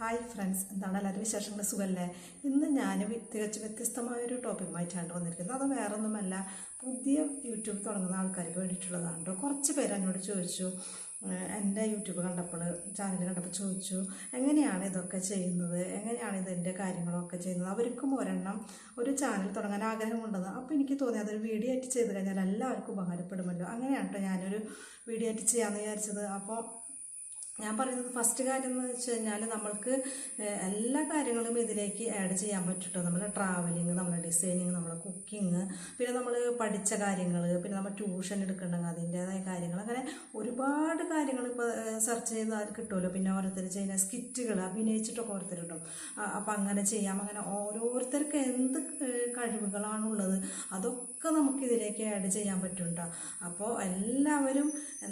Hi friends എന്താണ് എല്ലാവരും വിശേഷങ്ങൾ? സുഖമല്ലേ ഇന്ന് ഞാൻ തികച്ചും വ്യത്യസ്തമായൊരു ടോപ്പിക്കുമായിട്ടാണ് വന്നിരിക്കുന്നത്. അത് വേറൊന്നുമല്ല പുതിയ യൂട്യൂബ് തുടങ്ങുന്ന ആൾക്കാർക്ക് വേണ്ടിയിട്ടുള്ളതാണ് കേട്ടോ കുറച്ച് പേര് എന്നോട് ചോദിച്ചു എന്റെ യൂട്യൂബ് കണ്ടപ്പോൾ ചാനൽ കണ്ടപ്പോൾ ചോദിച്ചു എങ്ങനെയാണ് ഇതൊക്കെ ചെയ്യുന്നത്? എങ്ങനെയാണ് ഇതിന്റെ കാര്യങ്ങളൊക്കെ ചെയ്യുന്നത്? അവർക്കും ഒരെണ്ണം ഒരു ചാനൽ തുടങ്ങാൻ ആഗ്രഹമുണ്ടെന്ന്. അപ്പോൾ എനിക്ക് തോന്നി അതൊരു വീഡിയോ ആയിട്ട് ചെയ്ത് കഴിഞ്ഞാൽ എല്ലാവർക്കും ഉപകാരപ്പെടുമല്ലോ. അങ്ങനെയാണ് കേട്ടോ ഞാനൊരു വീഡിയോ ആയിട്ട് ചെയ്യാമെന്ന് വിചാരിച്ചത്. അപ്പോൾ ഞാൻ പറയുന്നത് ഫസ്റ്റ് കാര്യം എന്ന് വെച്ച് കഴിഞ്ഞാൽ നമ്മൾക്ക് എല്ലാ കാര്യങ്ങളും ഇതിലേക്ക് ആഡ് ചെയ്യാൻ പറ്റും നമ്മുടെ ട്രാവലിങ് നമ്മുടെ ഡിസൈനിങ് നമ്മുടെ കുക്കിംഗ് പിന്നെ നമ്മൾ പഠിച്ച കാര്യങ്ങൾ പിന്നെ നമ്മൾ ട്യൂഷൻ എടുക്കണമെങ്കിൽ അതിന്റെതായ കാര്യങ്ങൾ അങ്ങനെ ഒരുപാട് കാര്യങ്ങൾ ഇപ്പോൾ സെർച്ച് ചെയ്താൽ കിട്ടുമല്ലോ പിന്നെ ഓരോരുത്തർ ചെയ്യുന്ന സ്കിറ്റുകൾ അഭിനയിച്ചിട്ടൊക്കെ ഓരോരുത്തർ കിട്ടും. അപ്പം അങ്ങനെ ചെയ്യാം. അങ്ങനെ ഓരോരുത്തർക്ക് എന്ത് കഴിവുകളാണുള്ളത് അതൊക്കെ നമുക്ക് ഇതിലേക്ക് ആഡ് ചെയ്യാൻ പറ്റും അപ്പോൾ എല്ലാവരും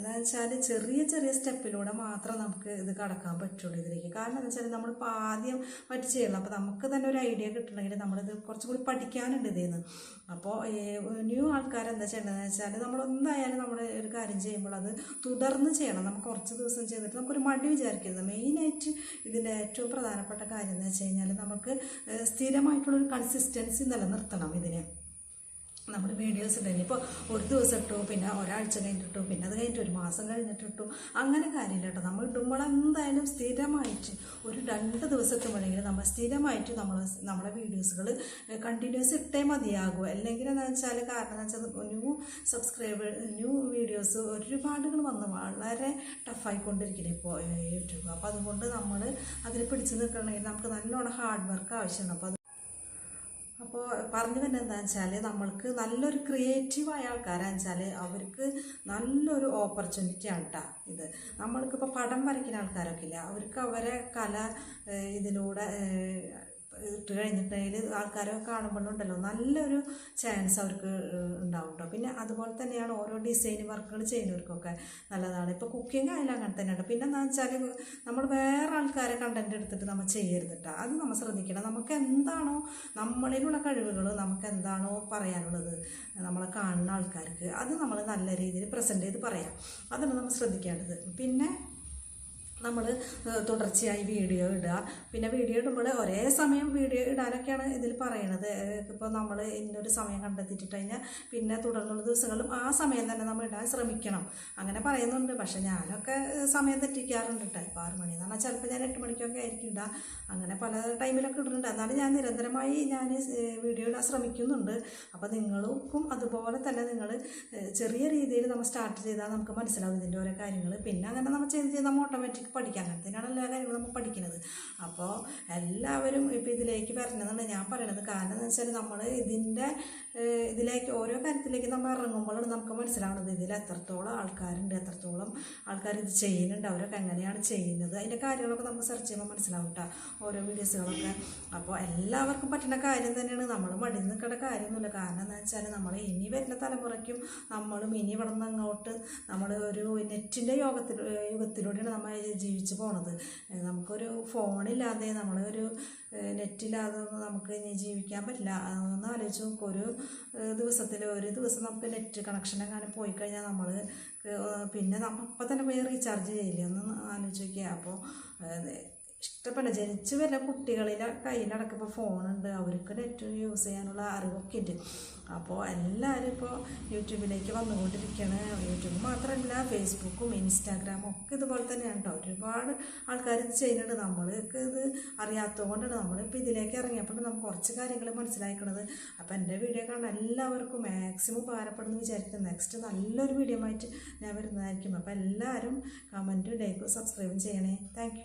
എന്താ വെച്ചാൽ ചെറിയ ചെറിയ സ്റ്റെപ്പിലൂടെ മാത്രം നമുക്ക് ഇത് കടക്കാൻ പറ്റുള്ളൂ ഇതിലേക്ക്. കാരണം എന്താ വെച്ചാൽ നമ്മളിപ്പോൾ ആദ്യം മറ്റു ചെയ്യണം. അപ്പോൾ നമുക്ക് തന്നെ ഒരു ഐഡിയ കിട്ടണമെങ്കിൽ നമ്മളിത് കുറച്ചും കൂടി പഠിക്കാനുണ്ട് ഇതിന്ന് അപ്പോൾ ന്യൂ ആൾക്കാർ എന്താ ചെയ്യേണ്ടതെന്ന് വെച്ചാൽ നമ്മൾ എന്തായാലും നമ്മൾ ഒരു കാര്യം ചെയ്യുമ്പോൾ അത് തുടർന്ന് ചെയ്യണം. നമുക്ക് കുറച്ച് ദിവസം ചെയ്തിട്ട് നമുക്കൊരു മടി വിചാരിക്കരുത്. മെയിനായിട്ട് ഇതിന്റെ ഏറ്റവും പ്രധാനപ്പെട്ട കാര്യം എന്ന് വെച്ച് കഴിഞ്ഞാൽ നമുക്ക് സ്ഥിരമായിട്ടുള്ളൊരു കൺസിസ്റ്റൻസി നിലനിർത്തണം ഇതിനെ. നമ്മുടെ വീഡിയോസ് ഇടണം ഇപ്പോൾ ഒരു ദിവസം ഇട്ടു പിന്നെ ഒരാഴ്ച കഴിഞ്ഞിട്ടു പിന്നെ അത് കഴിഞ്ഞിട്ട് ഒരു മാസം കഴിഞ്ഞിട്ടിട്ടു. അങ്ങനെ കാര്യമില്ല കേട്ടോ. നമ്മൾ ഇടുമ്പോൾ എന്തായാലും സ്ഥിരമായിട്ട് ഒരു രണ്ട് ദിവസത്തെ വേണമെങ്കിൽ നമ്മൾ സ്ഥിരമായിട്ട് നമ്മൾ നമ്മുടെ വീഡിയോസുകൾ കണ്ടിന്യൂസ് ഇട്ടേ മതിയാകൂ. അല്ലെങ്കിൽ എന്താ വെച്ചാൽ കാരണം എന്ന് വെച്ചാൽ ന്യൂ സബ്സ്ക്രൈബർ ന്യൂ വീഡിയോസ് ഒരുപാടുകൾ വന്ന് വളരെ ടഫായിക്കൊണ്ടിരിക്കുന്നത് ഇപ്പോൾ യൂട്യൂബ്. അപ്പോൾ അതുകൊണ്ട് നമ്മൾ അതിൽ പിടിച്ചു നിൽക്കണമെങ്കിൽ നമുക്ക് നല്ലോണം ഹാർഡ് വർക്ക് ആവശ്യമാണ്. അപ്പോൾ അപ്പോൾ പറഞ്ഞു തന്നെ എന്താ വെച്ചാൽ നമ്മൾക്ക് നല്ലൊരു ക്രിയേറ്റീവായ ആൾക്കാരാന്ന് വെച്ചാൽ അവർക്ക് നല്ലൊരു ഓപ്പർച്യൂണിറ്റി ആണ് കേട്ടോ ഇത്. നമ്മൾക്കിപ്പോൾ പടം വരയ്ക്കുന്ന ആൾക്കാരൊക്കെ ഇല്ല അവർക്ക് അവരെ കല ഇതിലൂടെ ഇട്ട് കഴിഞ്ഞിട്ടുണ്ടെങ്കിൽ ആൾക്കാരൊക്കെ കാണുമ്പോഴുണ്ടല്ലോ നല്ലൊരു ചാൻസ് അവർക്ക് ഉണ്ടാവും. പിന്നെ അതുപോലെ തന്നെയാണ് ഓരോ ഡിസൈൻ വർക്കുകൾ ചെയ്യുന്നവർക്കൊക്കെ നല്ലതാണ്. ഇപ്പോൾ കുക്കിംഗ് ആയാലും അങ്ങനെ തന്നെയാണ് പിന്നെ എന്താ വെച്ചാൽ നമ്മൾ വേറെ ആൾക്കാരെ കണ്ടന്റ് എടുത്തിട്ട് നമ്മൾ ചെയ്യരുത് കേട്ടോ അത് നമ്മൾ ശ്രദ്ധിക്കണം. നമുക്ക് എന്താണോ നമ്മളിലുള്ള കഴിവുകൾ നമുക്ക് എന്താണോ പറയാനുള്ളത് നമ്മളെ കാണുന്ന ആൾക്കാർക്ക് അത് നമ്മൾ നല്ല രീതിയിൽ പ്രസന്റ് ചെയ്ത് പറയാം. അതാണ് നമ്മൾ ശ്രദ്ധിക്കേണ്ടത്. പിന്നെ നമ്മൾ തുടർച്ചയായി വീഡിയോ ഇടുക. പിന്നെ വീഡിയോ ഇടുമ്പോൾ ഒരേ സമയം വീഡിയോ ഇടാനൊക്കെയാണ് ഇതിൽ പറയണത്. ഇപ്പോൾ നമ്മൾ ഇന്നൊരു സമയം കണ്ടെത്തിയിട്ട് കഴിഞ്ഞാൽ പിന്നെ തുടർന്നുള്ള ദിവസങ്ങളിലും ആ സമയം തന്നെ നമ്മൾ ഇടാൻ ശ്രമിക്കണം. അങ്ങനെ പറയുന്നുണ്ട്. പക്ഷേ ഞാനൊക്കെ സമയം തെറ്റിക്കാറുണ്ട് കേട്ടോ ഇപ്പോൾ ആറ് മണി എന്ന് പറഞ്ഞാൽ ചിലപ്പോൾ ഞാൻ എട്ട് മണിക്കൊക്കെ ആയിരിക്കും ഇടുക അങ്ങനെ പല ടൈമിലൊക്കെ ഇടുന്നുണ്ട്. എന്നാലും ഞാൻ നിരന്തരമായി ഞാൻ വീഡിയോ ഇടാൻ ശ്രമിക്കുന്നുണ്ട്. അപ്പോൾ നിങ്ങൾക്കും അതുപോലെ തന്നെ നിങ്ങൾ ചെറിയ രീതിയിൽ നമ്മൾ സ്റ്റാർട്ട് ചെയ്താൽ നമുക്ക് മനസ്സിലാവും ഇതിന്റെ ഓരോ കാര്യങ്ങൾ പിന്നെ അങ്ങനെ നമ്മൾ ചെയ്ത് ചെയ്ത് നമ്മൾ ഓട്ടോമാറ്റിക് പഠിക്കാം അങ്ങനത്തേനാണ് എല്ലാ കാര്യങ്ങളും നമ്മൾ പഠിക്കുന്നത്. അപ്പോൾ എല്ലാവരും ഇപ്പോൾ ഇതിലേക്ക് വരണമെന്നാണ് ഞാൻ പറയണത്. കാരണം എന്ന് വെച്ചാൽ നമ്മൾ ഇതിന്റെ ഇതിലേക്ക് ഓരോ കാര്യത്തിലേക്ക് നമ്മൾ ഇറങ്ങുമ്പോഴാണ് നമുക്ക് മനസ്സിലാവുന്നത് ഇതിൽ എത്രത്തോളം ആൾക്കാരുണ്ട് എത്രത്തോളം ആൾക്കാർ ഇത് ചെയ്യുന്നുണ്ട്. അവരൊക്കെ എങ്ങനെയാണ് ചെയ്യുന്നത്? അതിന്റെ കാര്യങ്ങളൊക്കെ നമ്മൾ സെർച്ച് ചെയ്യുമ്പോൾ മനസ്സിലാവും കേട്ടോ ഓരോ വീഡിയോസുകളൊക്കെ അപ്പോൾ എല്ലാവർക്കും പറ്റുന്ന കാര്യം തന്നെയാണ്. നമ്മൾ മടി നിൽക്കേണ്ട കാര്യമൊന്നുമില്ല. കാരണം എന്താ വെച്ചാൽ നമ്മൾ ഇനി വരുന്ന തലമുറയ്ക്കും നമ്മളും ഇനി ഇവിടെ നിന്ന് അങ്ങോട്ട് നമ്മൾ ഒരു നെറ്റിന്റെ യോഗത്തിൽ യുഗത്തിലൂടെയാണ് നമ്മൾ ജീവിച്ചു പോണത്. നമുക്കൊരു ഫോണില്ലാതെ നമ്മളൊരു ഒരു നെറ്റില്ലാതെ ഒന്നും നമുക്ക് ഇനി ജീവിക്കാൻ പറ്റില്ല. അതൊന്നും ആലോചിച്ച് നോക്കും. ഒരു ദിവസത്തിൽ ഒരു ദിവസം നമുക്ക് നെറ്റ് കണക്ഷൻ എങ്ങാനും പോയി കഴിഞ്ഞാൽ നമ്മൾ പിന്നെ നമ്മൾ അപ്പം തന്നെ പോയി റീചാർജ് ചെയ്യില്ലേ? ഒന്ന് ആലോചിക്കുക അപ്പോൾ ഇഷ്ടപ്പെടില്ല. ജനിച്ചു വരുന്ന കുട്ടികളിലെ കയ്യിലടക്കിപ്പോൾ ഫോണുണ്ട് അവർക്ക് നെറ്റ് യൂസ് ചെയ്യാനുള്ള അറിവൊക്കെ ഉണ്ട്. അപ്പോൾ എല്ലാവരും ഇപ്പോൾ യൂട്യൂബിലേക്ക് വന്നുകൊണ്ടിരിക്കുകയാണ് യൂട്യൂബ് മാത്രമല്ല ഫേസ്ബുക്കും ഇൻസ്റ്റാഗ്രാമും ഒക്കെ ഇതുപോലെ തന്നെയാണ് കേട്ടോ ഒരുപാട് ആൾക്കാർ ഇത് ചെയ്യുന്നുണ്ട്. നമ്മൾക്ക് ഇത് അറിയാത്തതുകൊണ്ടാണ് നമ്മളിപ്പോൾ ഇതിലേക്ക് ഇറങ്ങിയപ്പോൾ നമുക്ക് കുറച്ച് കാര്യങ്ങൾ മനസ്സിലാക്കണത് അപ്പോൾ എന്റെ വീഡിയോ കാണാൻ എല്ലാവർക്കും മാക്സിമം ഉപകാരപ്പെടുന്നു വിചാരിക്കുന്നു. നെക്സ്റ്റ് നല്ലൊരു വീഡിയോ ആയിട്ട് ഞാൻ വരുന്നതായിരിക്കും. അപ്പോൾ എല്ലാവരും കമന്റും ലൈക്കും സബ്സ്ക്രൈബും ചെയ്യണേ. താങ്ക്